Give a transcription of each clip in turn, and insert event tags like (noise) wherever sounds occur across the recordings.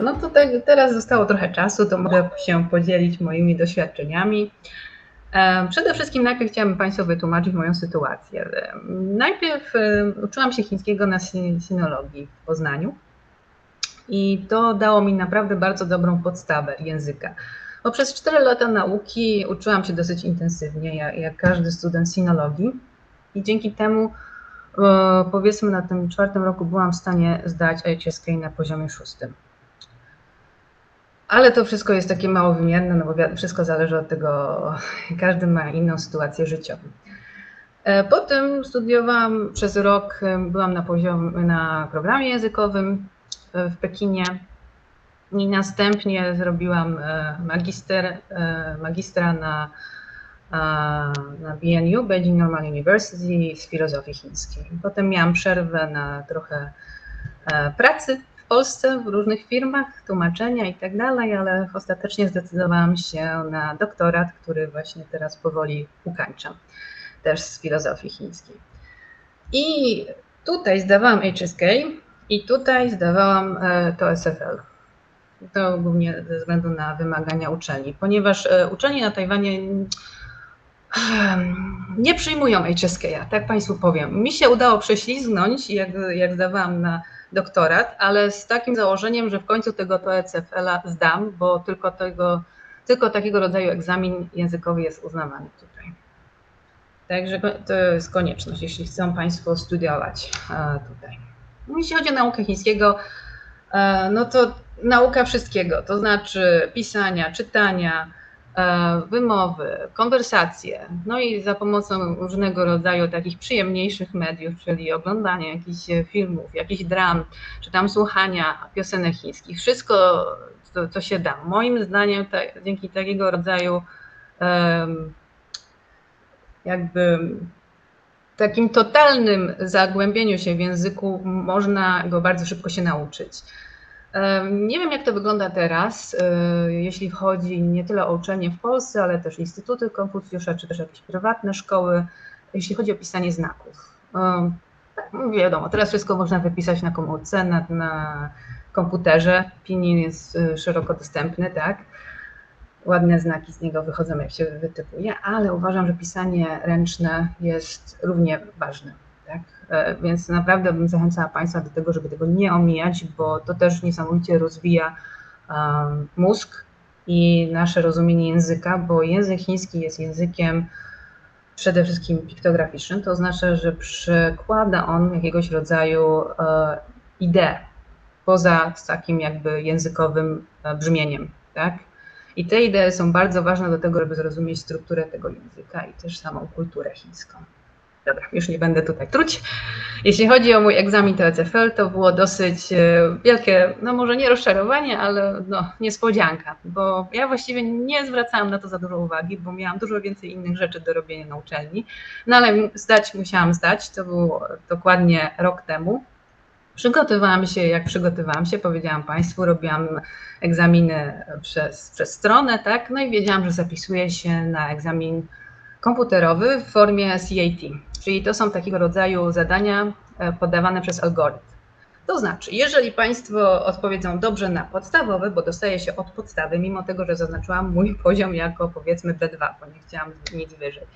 no to tak, teraz zostało trochę czasu, to mogę się podzielić moimi doświadczeniami. E, Przede wszystkim najpierw chciałabym Państwu wytłumaczyć moją sytuację. E, Najpierw e, uczyłam się chińskiego na sin- sinologii w Poznaniu i to dało mi naprawdę bardzo dobrą podstawę języka. Bo przez 4 lata nauki uczyłam się dosyć intensywnie, jak, każdy student sinologii i dzięki temu powiedzmy na tym czwartym roku byłam w stanie zdać HSK na poziomie szóstym. Ale to wszystko jest takie mało wymierne, no bo wszystko zależy od tego, (laughs) każdy ma inną sytuację życiową. E, Potem studiowałam przez rok, e, byłam na poziomie, na programie językowym e, w Pekinie i następnie zrobiłam magister, magistra na, na BNU, Beijing Normal University z filozofii chińskiej. Potem miałam przerwę na trochę pracy Polsce, w różnych firmach, tłumaczenia i tak dalej, ale ostatecznie zdecydowałam się na doktorat, który właśnie teraz powoli ukańczam, też z filozofii chińskiej. I tutaj zdawałam HSK i tutaj zdawałam e, to SFL. To głównie ze względu na wymagania uczelni, ponieważ e, uczelnie na Tajwanie nie przyjmują HSK, tak Państwu powiem. Mi się udało prześlizgnąć, jak, jak zdawałam na doktorat, ale z takim założeniem, że w końcu tego TOEFL-a zdam, bo tylko, tego, tylko takiego rodzaju egzamin językowy jest uznawany tutaj. Także to jest konieczność, jeśli chcą Państwo studiować e, tutaj. No, Jeśli chodzi o naukę chińskiego, e, no to nauka wszystkiego, to znaczy pisania, czytania, wymowy, konwersacje, no i za pomocą różnego rodzaju takich przyjemniejszych mediów, czyli oglądania jakichś e, filmów, jakichś dram, czy tam słuchania piosenek chińskich, wszystko, co, co się da. Moim zdaniem dzięki takiego rodzaju em, jakby takim totalnym zagłębieniu się w języku można go bardzo szybko się nauczyć. Nie wiem, jak to wygląda teraz, e, jeśli chodzi nie tyle o uczelnie w Polsce, ale też Instytuty Konfucjusza, czy też jakieś prywatne szkoły, jeśli chodzi o pisanie znaków. Tak, no Wiadomo, teraz wszystko można wypisać na komórce, na, na komputerze. Pinin jest e, szeroko dostępny, tak? Ładne znaki z niego wychodzą, jak się wytypuje, ale uważam, że pisanie ręczne jest równie ważne. E, Więc naprawdę bym zachęcała Państwa do tego, żeby tego nie omijać, bo to też niesamowicie rozwija mózg i nasze rozumienie języka, bo język chiński jest językiem przede wszystkim piktograficznym, to oznacza, że przekłada on jakiegoś rodzaju e, ideę poza takim jakby językowym e, brzmieniem, tak? I te idee są bardzo ważne do tego, żeby zrozumieć strukturę tego języka i też samą kulturę chińską. Dobra, już nie będę tutaj truć. Jeśli chodzi o mój egzamin TOEFL, to było dosyć e, wielkie, no może nie rozczarowanie, ale no, niespodzianka, bo ja właściwie nie zwracałam na to za dużo uwagi, bo miałam dużo więcej innych rzeczy do robienia na uczelni, no ale zdać musiałam zdać, to było dokładnie rok temu. Przygotowałam się, jak przygotowałam się, powiedziałam Państwu, robiłam egzaminy przez, przez stronę, tak, no i wiedziałam, że zapisuję się na egzamin komputerowy w formie CAT, czyli to są takiego rodzaju zadania e, podawane przez algorytm. To znaczy, jeżeli Państwo odpowiedzą dobrze na podstawowe, bo dostaje się od podstawy, mimo tego, że zaznaczyłam mój (laughs) poziom jako powiedzmy B2, bo nie chciałam nic wyżej,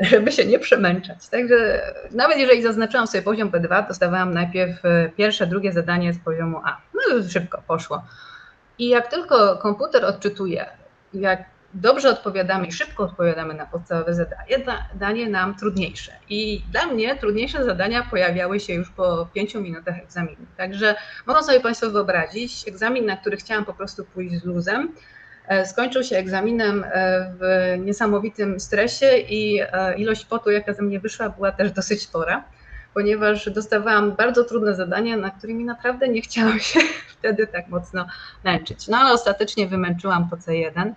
żeby się nie przemęczać. Także nawet jeżeli zaznaczyłam sobie poziom B2, dostawałam najpierw e, pierwsze, drugie zadanie z poziomu A. No szybko poszło. I jak tylko komputer odczytuje, jak dobrze odpowiadamy i szybko odpowiadamy na podstawowe zadanie, danie nam trudniejsze. I dla mnie trudniejsze zadania pojawiały się już po pięciu minutach egzaminu. Także mogą sobie Państwo wyobrazić, egzamin, na który chciałam po prostu pójść z luzem, e, skończył się egzaminem e, w niesamowitym stresie i e, ilość potu, jaka ze mnie wyszła, była też dosyć spora, ponieważ dostawałam bardzo trudne zadania, na którymi naprawdę nie chciałam się (laughs) wtedy tak mocno męczyć. No ale ostatecznie wymęczyłam to C1.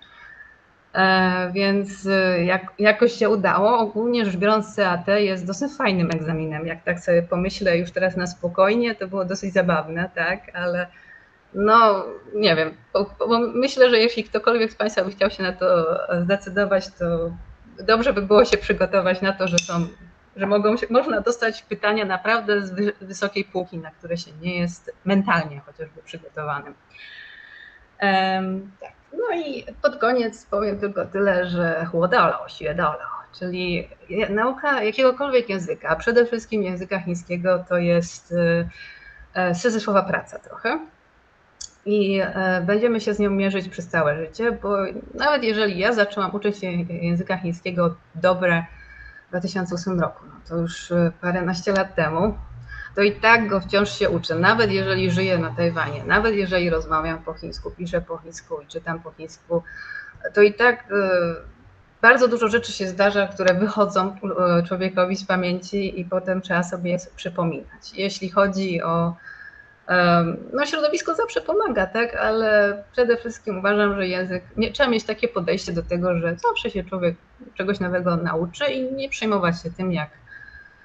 E, Więc e, jak, jakoś się udało. Ogólnie rzecz biorąc, CAT jest dosyć fajnym egzaminem. Jak tak sobie pomyślę już teraz na spokojnie, to było dosyć zabawne, tak, ale no nie wiem, bo, bo myślę, że jeśli ktokolwiek z Państwa by chciał się na to zdecydować, to dobrze by było się przygotować na to, że są że mogą się, można dostać pytania naprawdę z wy, wysokiej półki, na które się nie jest mentalnie chociażby przygotowanym. Um, tak. No i pod koniec powiem tylko tyle, że chłodolo, świedolo, czyli nauka jakiegokolwiek języka, a przede wszystkim języka chińskiego to jest e, syzyfowa praca trochę. I e, będziemy się z nią mierzyć przez całe życie, bo nawet jeżeli ja zaczęłam uczyć się języka chińskiego dobre w 2008 roku, no to już e, paręnaście lat temu, to i tak go wciąż się uczę, nawet jeżeli żyję na Tajwanie, nawet jeżeli rozmawiam po chińsku, piszę po chińsku i czytam po chińsku, to i tak bardzo dużo rzeczy się zdarza, które wychodzą człowiekowi z pamięci i potem trzeba sobie je przypominać. Jeśli chodzi o no środowisko zawsze pomaga, tak, ale przede wszystkim uważam, że język, nie, trzeba mieć takie podejście do tego, że zawsze się człowiek czegoś nowego nauczy i nie przejmować się tym, jak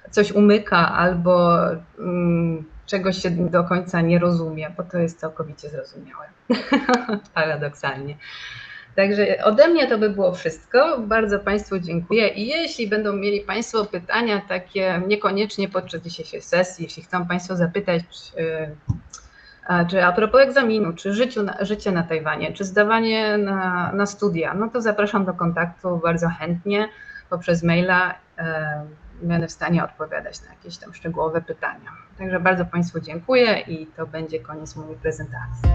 coś umyka albo um, czegoś się do końca nie rozumie, bo to jest całkowicie zrozumiałe. (laughs) Paradoksalnie. Także ode mnie to by było wszystko. Bardzo Państwu dziękuję i jeśli będą mieli Państwo pytania takie niekoniecznie podczas dzisiejszej sesji, jeśli chcą Państwo zapytać, czy, czy a propos egzaminu, czy życiu życie na Tajwanie, czy zdawanie na, na studia, no to zapraszam do kontaktu bardzo chętnie poprzez maila. Będę w stanie odpowiadać na jakieś tam szczegółowe pytania. Także bardzo Państwu dziękuję i to będzie koniec mojej prezentacji.